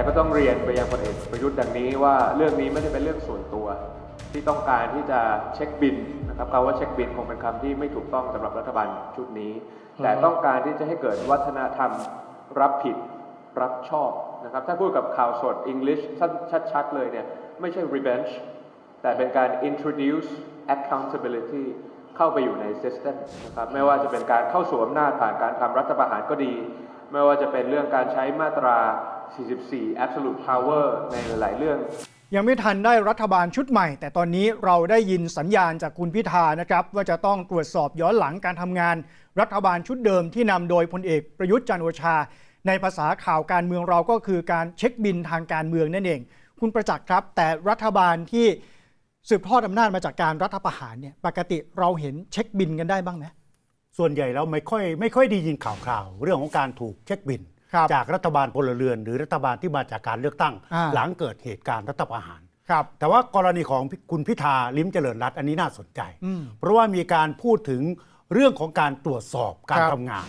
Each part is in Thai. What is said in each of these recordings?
แต่ก็ต้องเรียนไปยังพลเอกประยุทธ์ดังนี้ว่าเรื่องนี้ไม่ได้เป็นเรื่องส่วนตัว ที่ต้องการที่จะเช็คบินนะครับคำว่าเช็คบินคงเป็นคำที่ไม่ถูกต้องสำหรับรัฐบาลชุดนี้ แต่ต้องการที่จะให้เกิดวัฒนธรรมรับผิดรับชอบนะครับถ้าพูดกับข่าวสด English ชัดๆเลยเนี่ยไม่ใช่ revenge แต่เป็นการ introduce accountability เข้าไปอยู่ใน system นะครับไม่ว่าจะเป็นการเข้าสู่อำนาจผ่านการทำรัฐประหารก็ดี ไม่ว่าจะเป็นเรื่องการใช้มาตรา 44 absolute power ในหลาย ๆ เรื่อง ยังไม่ทันได้รัฐบาลชุดใหม่ แต่ตอนนี้เราได้ยินสัญญาณจากคุณพิธานะครับ ว่าจะต้องตรวจสอบย้อนหลังการทำงาน รัฐบาลชุดเดิมที่นำโดยพลเอกประยุทธ์จันโอชา ในภาษาข่าวการเมืองเราก็คือการเช็คบินทางการเมืองนั่นเอง คุณประจักษ์ครับ แต่รัฐบาลที่สืบทอดอำนาจมาจากการรัฐประหารเนี่ยปกติเราเห็นเช็คบินกันได้บ้างไหม ส่วนใหญ่แล้วไม่ค่อยไม่ค่อยได้ยินข่าวคราว เรื่องของการถูกเช็คบิน ครับจากรัฐบาลพลเรือน หรือรัฐบาลที่มาจากการเลือกตั้ง อ่า หลังเกิดเหตุการณ์รัฐประหาร ครับ แต่ว่ากรณีของคุณพิธาลิ้มเจริญรัตน์อันนี้น่าสนใจ อืมเพราะว่ามีการพูดถึงเรื่องของการตรวจสอบการครับ ทำงาน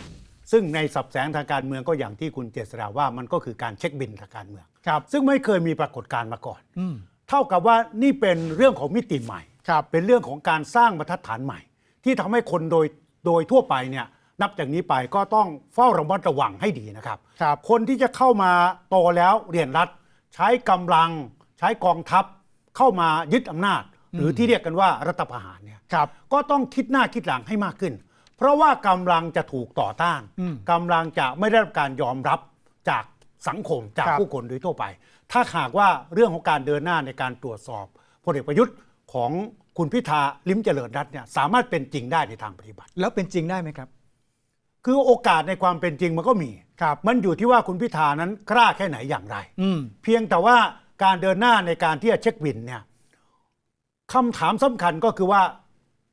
ซึ่งในสับแสงทางการเมืองก็อย่างที่คุณเจษฎาว่ามันก็คือการเช็คบินทางการเมือง ครับ ซึ่งไม่เคยมีปรากฏการณ์มาก่อน อืม เท่ากับว่านี่เป็นเรื่องของมิติใหม่ ครับ เป็นเรื่องของการสร้างบรรทัดฐานใหม่ ที่ทำให้คนโดย โดยทั่วไปเนี่ยนับจากนี้ไปก็ต้องเฝ้าระมัดระวังให้ดีนะครับครับคนที่จะเข้ามาโตแล้วเรียนรัฐ ใช้กำลัง ใช้กองทัพ เข้ามายึดอำนาจ หรือที่เรียกกันว่ารัฐประหารเนี่ยครับก็ต้องคิดหน้าคิดหลังให้มากขึ้น เพราะว่ากำลังจะถูกต่อต้านอืมกำลังจะไม่ได้รับการยอมรับจากสังคมจากครับผู้คนโดยทั่วไป ถ้าหากว่าเรื่องของการเดินหน้าในการตรวจสอบพลเอกประยุทธ์ของ คุณพิธาลิ้มเจริญรัตน์เนี่ยสามารถเป็นจริงได้ในทางปฏิบัติ แล้วเป็นจริงได้ไหมครับ คือโอกาสในความเป็นจริงมันก็มีครับ มันอยู่ที่ว่าคุณพิธานั้นกล้าแค่ไหนอย่างไร อืม เพียงแต่ว่าการเดินหน้าในการที่จะเช็คบินเนี่ยคำถามสำคัญก็คือว่า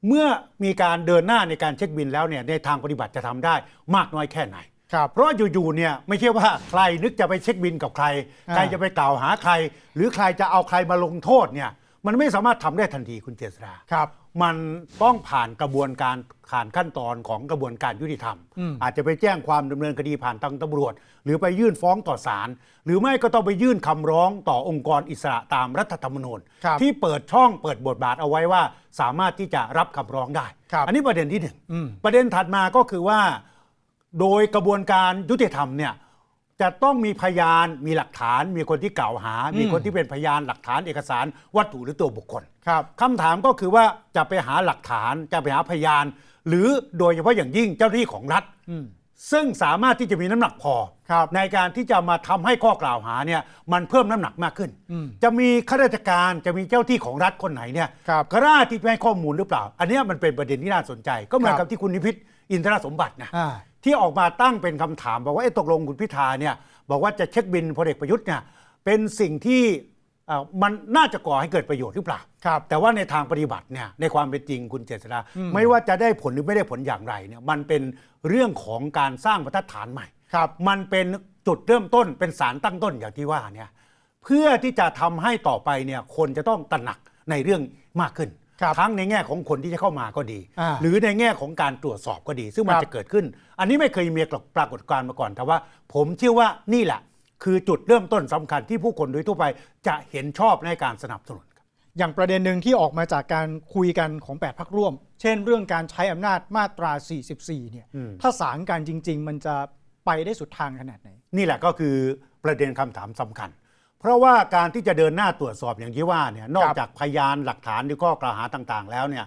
เมื่อมีการเดินหน้าในการเช็คบินแล้วเนี่ยในทางปฏิบัติจะทำได้มากน้อยแค่ไหน ครับ เพราะอยู่ๆเนี่ยไม่ใช่ว่าใครนึกจะไปเช็คบินกับใคร อ่า ใครจะไปกล่าวหาใคร หรือใครจะเอาใครมาลงโทษเนี่ย มันไม่สามารถทำได้ทันทีคุณเจษฎาครับ มันต้องผ่านกระบวนการผ่านขั้นตอนของกระบวนการยุติธรรมอืมอาจจะไปแจ้งความดำเนินคดีผ่านทางตำรวจ หรือไปยื่นฟ้องต่อศาลหรือไม่ก็ต้องไปยื่นคำร้องต่อองค์กรอิสระตามรัฐธรรมนูญครับที่เปิดช่องเปิดบทบาทเอาไว้ว่า สามารถที่จะรับคำร้องได้ครับอันนี้ประเด็นที่หนึ่งอืมประเด็นถัดมาก็คือว่า โดยกระบวนการยุติธรรมเนี่ย จะต้องมีพยานมีหลักฐาน มีคนที่กล่าวหา มีคนที่เป็นพยานหลักฐานเอกสารวัตถุหรือตัวบุคคลครับคำถามก็คือว่าจะไปหาหลักฐานจะไปหาพยาน หรือโดยเฉพาะอย่างยิ่งเจ้าหน้าที่ของรัฐอืมซึ่งสามารถที่จะมีน้ำหนักพอครับในการที่จะมาทำให้ข้อกล่าวหาเนี่ยมันเพิ่มน้ำหนักมากขึ้นอืมจะมีข้าราชการจะมีเจ้าที่ของรัฐคนไหนเนี่ยครับกล้าที่จะให้ข้อมูลหรือเปล่า อันเนี้ยมันเป็นประเด็นที่น่าสนใจ ก็เหมือนครักับบที่คุณนิพิษอินทรสมบัตินะอ่า ที่ออกมาตั้งเป็นคำถาม บอกว่าเอ๊ะตกลงคุณพิธาเนี่ยบอกว่าจะเช็คบินพลเอกประยุทธ์เนี่ยเป็นสิ่งที่เอ่อมันน่าจะก่อให้เกิดประโยชน์หรือเปล่า ครับแต่ว่าในทางปฏิบัติเนี่ยในความเป็นจริงคุณเจษฎาอืมไม่ว่าจะได้ผลหรือไม่ได้ผลอย่างไรเนี่ยมันเป็นเรื่องของการสร้างบรรทัดฐานใหม่ ครับ มันเป็นจุดเริ่มต้นเป็นสารตั้งต้นอย่างที่ว่าเนี่ยเพื่อที่จะทำให้ต่อไปเนี่ยคนจะต้องตระหนักในเรื่องมากขึ้นครับ ทั้งในแง่ของคนที่จะเข้ามาก็ดีอ่าหรือในแง่ของการตรวจสอบก็ดี ซึ่งมันครับจะเกิดขึ้น อันนี้ไม่เคยมีปรากฏการณ์มาก่อน แต่ว่าผมเชื่อว่านี่แหละ คือจุดเริ่มต้นสำคัญที่ผู้คนโดยทั่วไปจะเห็นชอบในการสนับสนุนครับอย่างประเด็นหนึ่งที่ออกมาจากการคุยกันของ 8 พักร่วม เช่น เรื่องการใช้อำนาจมาตรา 44 เนี่ยอืมถ้าสางกันจริง ๆ มันจะไปได้สุดทางขนาดไหน นี่แหละก็คือประเด็นคำถามสำคัญ เพราะว่าการที่จะเดินหน้าตรวจสอบอย่างที่ว่าเนี่ยนอกจากพยานหลักฐานหรือข้อกล่าวหาต่างๆ แล้วเนี่ย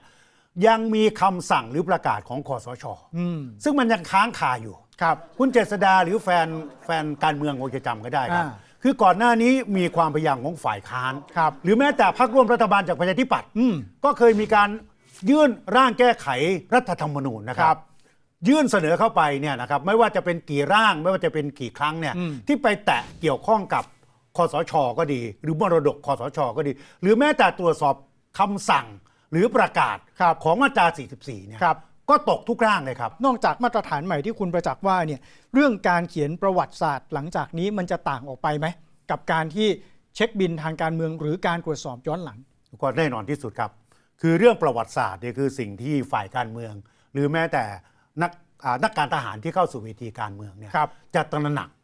ยังมีคำสั่งหรือประกาศของคอสชอืมซึ่งมันยังค้างคาอยู่ครับ คุณเจษดาหรือแฟนแฟนการเมืองคงจะจำก็ได้ครับอ่าคือก่อนหน้านี้มีความพยายามของฝ่ายค้านครับหรือแม้แต่พรรคร่วมรัฐบาลจากประชาธิปัตย์อืมก็เคยมีการยื่นร่างแก้ไขรัฐธรรมนูญนะคครัรับบยื่นเสนอเข้าไปเนี่ยนะครับไม่ว่าจะเป็นกี่ร่างไม่ว่าจะเป็นกี่ครั้งเนี่ยอืมที่ไปแตะเกี่ยวข้องกับ คอสชก็ดี หรือมรดกคอสชก็ดี หรือแม้แต่ตรวจสอบคำสั่งหรือประกาศครับของมาตรา 44 เนี่ยครับก็ตกทุกร่างเลยครับ นอกจากมาตรฐานใหม่ที่คุณประจักษ์ว่าเนี่ยเรื่องการเขียนประวัติศาสตร์ หลังจากนี้มันจะต่างออกไปไหม กับการที่เช็คบินทางการเมือง หรือการตรวจสอบย้อนหลัง ก็แน่นอนที่สุดครับ คือเรื่องประวัติศาสตร์เนี่ยคือสิ่งที่ฝ่ายการเมือง หรือแม้แต่นักอ่านักการทหารที่เข้าสู่เวทีการเมืองเนี่ยครับจะตระหนักอืม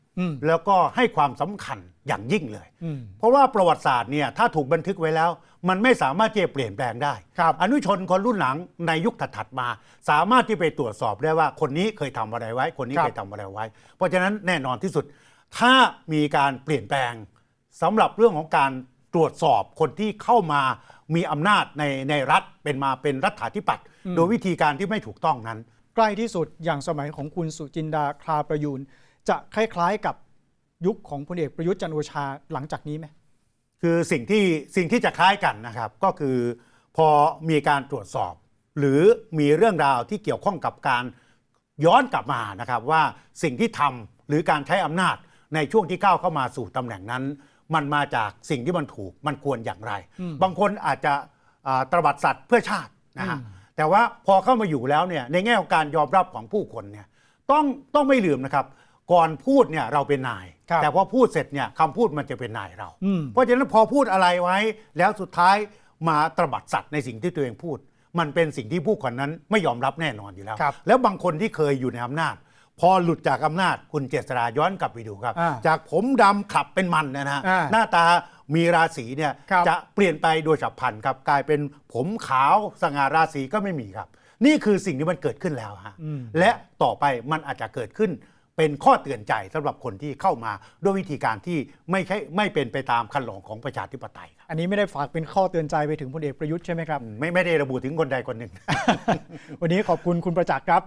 แล้วก็ให้ความสำคัญอย่างยิ่งเลยอืมเพราะว่าประวัติศาสตร์เนี่ยถ้าถูกบันทึกไว้แล้ว มันไม่สามารถที่จะเปลี่ยนแปลงได้ครับอนุชนคนรุ่นหลังในยุคถัดๆมา สามารถที่ไปตรวจสอบได้ว่าคนนี้เคยทำอะไรไว้ คนนี้ครับเคยทำอะไรไว้ เพราะฉะนั้นแน่นอนที่สุด ถ้ามีการเปลี่ยนแปลงสำหรับเรื่องของการตรวจสอบคนที่เข้ามามีอำนาจในในรัฐเป็นมาเป็นรัฐาธิปัตย์โดยวิธีการที่ไม่ถูกต้องนั้น ใกล้ที่สุดอย่างสมัยของคุณสุจินดาคลาประยูน จะคล้ายๆกับยุคของพลเอกประยุทธ์จันทร์โอชาหลังจากนี้ไหมคือสิ่งที่สิ่งที่จะคล้ายกันนะครับ ก็คือพอมีการตรวจสอบ หรือมีเรื่องราวที่เกี่ยวข้องกับการย้อนกลับมานะครับว่าสิ่งที่ทำหรือการใช้อำนาจในช่วงที่ก้าวเข้ามาสู่ตำแหน่งนั้น มันมาจากสิ่งที่มันถูกมันควรอย่างไร บางคนอาจจะอ่าตระบัดสัตว์เพื่อชาตินะฮะแต่ว่าพอเข้ามาอยู่แล้วเนี่ยในแง่ของการยอมรับของผู้คนเนี่ยต้องต้องไม่ลืมนะครับ ก่อนพูดเนี่ยเราเป็นนาย ครับแต่พอพูดเสร็จเนี่ยคำพูดมันจะเป็นนายเรา อืม เพราะฉะนั้นพอพูดอะไรไว้ แล้วสุดท้ายมาตระบัดสัตว์ในสิ่งที่ตัวเองพูด มันเป็นสิ่งที่ผู้คนนั้นไม่ยอมรับแน่นอนอยู่แล้ว ครับแล้วบางคนที่เคยอยู่ในอำนาจ พอหลุดจากอำนาจคุณเจษราย้อนกลับไปดูครับ อ่าจากผมดำขับเป็นมันเนยนะฮะอ่าหน้าตามีราศีเนี่ยครับ จะเปลี่ยนไปโดยฉับพลันครับกลายเป็นผมขาวสง่าราศีก็ไม่มีครับ นี่คือสิ่งที่มันเกิดขึ้นแล้วฮะอืมและต่อไปมันอาจจะเกิดขึ้น เป็นข้อเตือนใจสำหรับคนที่เข้ามาด้วยวิธีการที่ไม่ใช่ไม่เป็นไปตามคันลองของประชาธิปไตยครับอันนี้ไม่ได้ฝากเป็นข้อเตือนใจไปถึงพลเอกประยุทธ์ใช่ไหมครับ ไม่ไม่ได้ระบุถึงคนใดคนหนึ่ง วันนี้ขอบคุณคุณประจักษ์ครับ